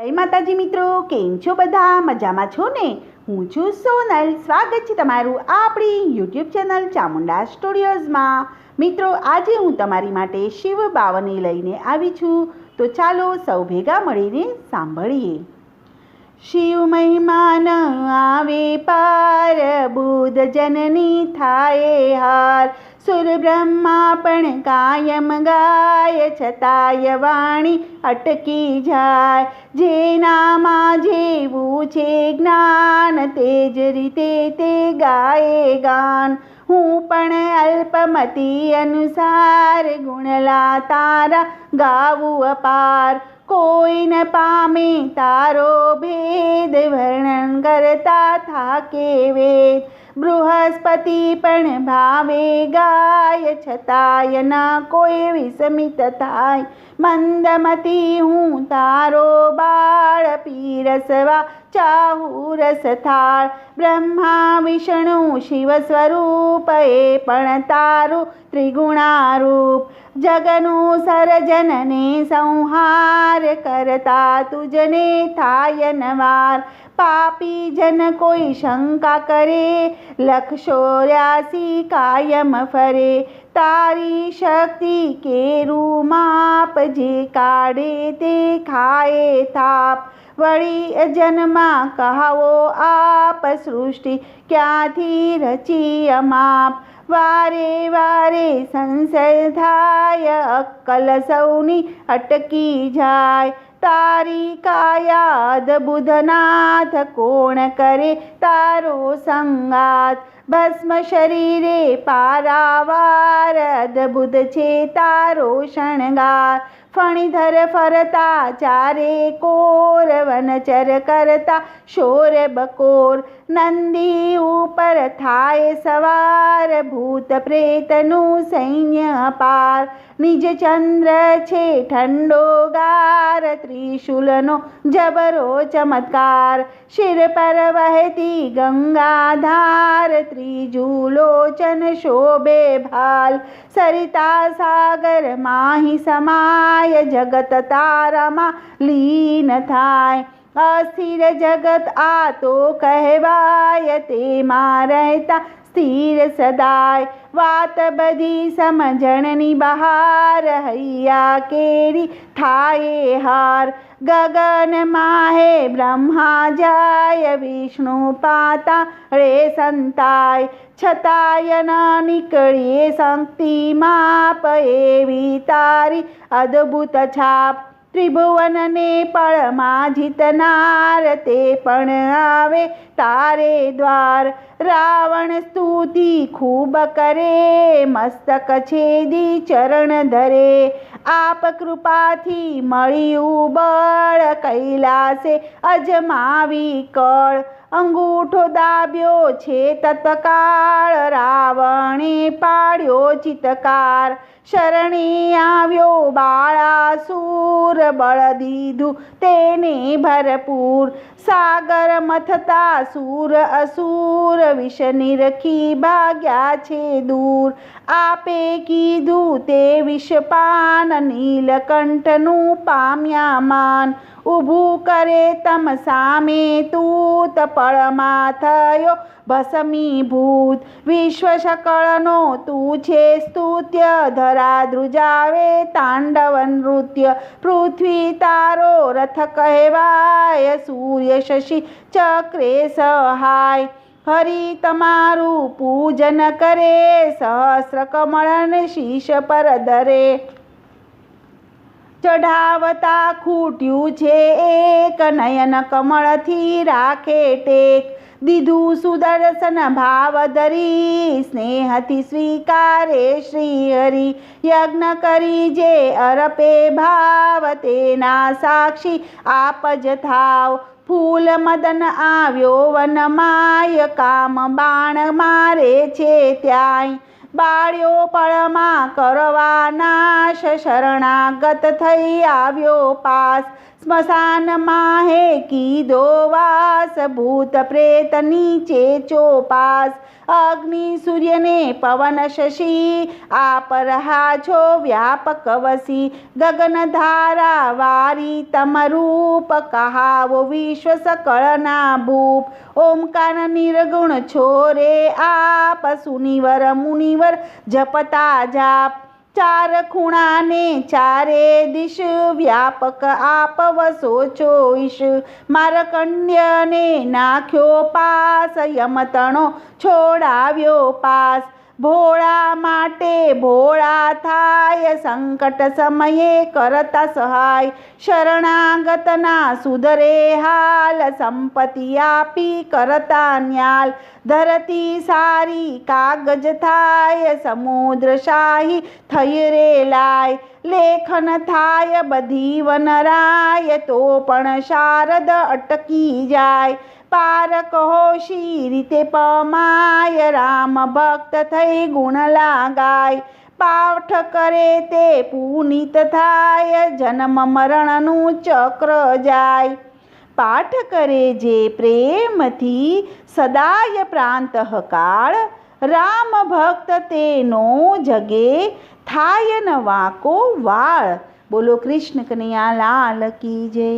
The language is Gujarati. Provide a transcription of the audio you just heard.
જય માતાજી મિત્રો, કેમ છો બધા? મજામાં છો ને? હું છું સોનલ. સ્વાગત છે તમારું આપણી યુટ્યુબ ચેનલ ચામુંડા સ્ટુડિયોઝમાં. મિત્રો, આજે હું તમારી માટે શિવ બાવને લઈને આવી છું. તો ચાલો સૌ ભેગા મળીને સાંભળીએ. શિવ મહેમાન આવે પાર બુધ જનની થાય હાર. સુર બ્રહ્મા પણ કાયમ ગાય, છતાંય વાણી અટકી જાય. જેનામાં જેવું છે જ્ઞાન, તે જ રીતે તે ગાય ગાન. હું પણ અલ્પમતી અનુસાર ગુણલા તારા ગાવું અપાર. કોઈ ન પામે તારો ભેદ, વર્ણન કરતા થાકે વેદ. બૃહસ્પતિ પણ ભાવે ગાય છતાંય ના કોઈ વિસ્મિત થાય. મંદમતી, હું તારો બાળ પીરસવા ચાહુ થાળ બ્રહ્મા, વિષ્ણુ, શિવ સ્વરૂપ એ પણ તારું ત્રિગુણારૂપ. જગનું સર્જનને સંહાર કરતા તુજને થાય નવાર. પાપી જન કોઈ શંકા કરે લક્ષો રાશી કાયમ ફરે. તારી શક્તિ કેરું માપ, જે કાઢે તે ખાએ થાપ. વળી અજન્મા કહાવો આપ, સૃષ્ટિ ક્યાંથી રચી અમાપ વારે વારે સંશય થાય, અક્કલ સૌની અટકી જાય. તારી કાયા બુધનાથ કોણ કરે તારો સંગાત ભસ્મ શરીરે પારાવાર અદભુત છે તારો શણગાર ફણીધર ફરતા ચારે કોર વનચર કરતા શોર બકોર નંદી ઉપર થાય સવાર ભૂત પ્રેતનું સૈન્ય અપાર નિજ ચંદ્ર છે ઠંડો ગાર ત્રિશુલનો જબરો ચમત્કાર શિર પર વહેતી ગંગાધાર ત્રીજું લોચન શોભે ભાલ સરિતા સાગર માહી સમાય જગત તારામાં લીન થાય અસ્થિર જગત આ તો કહેવાય તેમાં રહેતા સ્થિર સદાય. વાત બધી સમજણની બહાર હૈયા કેરી થાય હાર. ગગન માહે બ્રહ્મા જાય, વિષ્ણુ પાતા રે સંતાય. છતાય ન નીકળીએ શક્તિ માપ એવી તારી અદ્ભુત છાપ. ત્રિભુવનને પળમાં જીતનાર તે પણ આવે તારે દ્વાર. રાવણ સ્તુતિ ખૂબ કરે, મસ્તક છેદી ચરણ ધરે. આપ કૃપાથી મળ્યું બળ કૈલાસે અજમાવી કળ. અંગૂઠો દાબ્યો છે તત્કાળ. રાવણે પાડ્યો ચિતકાર શરણે આવ્યો બાળાસુર. બળ દીધું તેને ભરપૂર. સાગર મથતા સુર અસુર. વિષ નિરખી ભાગ્યા છે દૂર. આપે કીધું તે વિષપાન. નીલકંઠનું પામ્યા માન. ઊભું કરે તમ સામે તૂત પળમાં થયો ભસમીભૂત વિશ્વ શકળનો તું છે સ્તુત્ય ધરા ધ્રુજાવે તાંડવ નૃત્ય. પૃથ્વી તારો રથ કહેવાય, સૂર્ય શશી ચક્રે સહાય. હરિ તમારું પૂજન કરે, સહસ્ર કમળન શીશ પર ધરે. ચઢાવતા ખૂટ્યું છે એક, નયન કમળથી રાખે ટેક. દીધું સુદર્શન ભાવ ધરી સ્નેહથી સ્વીકારે શ્રી હરિ યજ્ઞ કરી જે અરપે ભાવ, તેના સાક્ષી આપ જ થાવ. ફૂલ મદન આવ્યો વનમાય, કામ બાણ મારે છે ત્યાંય. બાળ્યો પળમાં કરવા નાશ. શરણાગત થઈ આવ્યો પાસ. સ્મશાનમાં હે કીધો વાસ. ભૂત પ્રેત નીચે ચોપાસ અગ્નિ સૂર્યને પવન શશી. આપ રહ્યા છો વ્યાપક વસી. ગગન ધારા વારી તમરૂપ કહાવો વિશ્વ સકળના ભૂપ. ઓમકાર નિર્ગુણ છોરે આપ. સુનિવર મુનિવર જપતા જાપ. ચાર ખૂણાને ચારે દિશ વ્યાપક આપ વસો છો ઈશ મારકંડ્યને નાખ્યો પાસ, યમતણો છોડાવ્યો પાસ. ભોળા માટે ભોળા થાય, સંકટ સમયે કરતા સહાય. શરણાગતના સુધરે હાલ, સંપત્તિ આપી કરતા ન્યાલ. ધરતી સારી, કાગજ થાય, સમુદ્ર શાહી થઈ રે લાય. લેખન થાય, બધી વનરાય, તો પણ શારદ અટકી જાય. પાર કહો શી રીતે પમાય, રામ ભક્ત થઈ ગુણ લાગાય. પાઠ કરે તે પુનિત થાય, જન્મ મરણનું ચક્ર જાય. પાઠ કરે જે પ્રેમથી સદાય પ્રાંત કાળ રામ ભક્ત તેનો જગે થાય નવાકો વાળ. બોલો કૃષ્ણ કનૈયા, લાલ કી જય.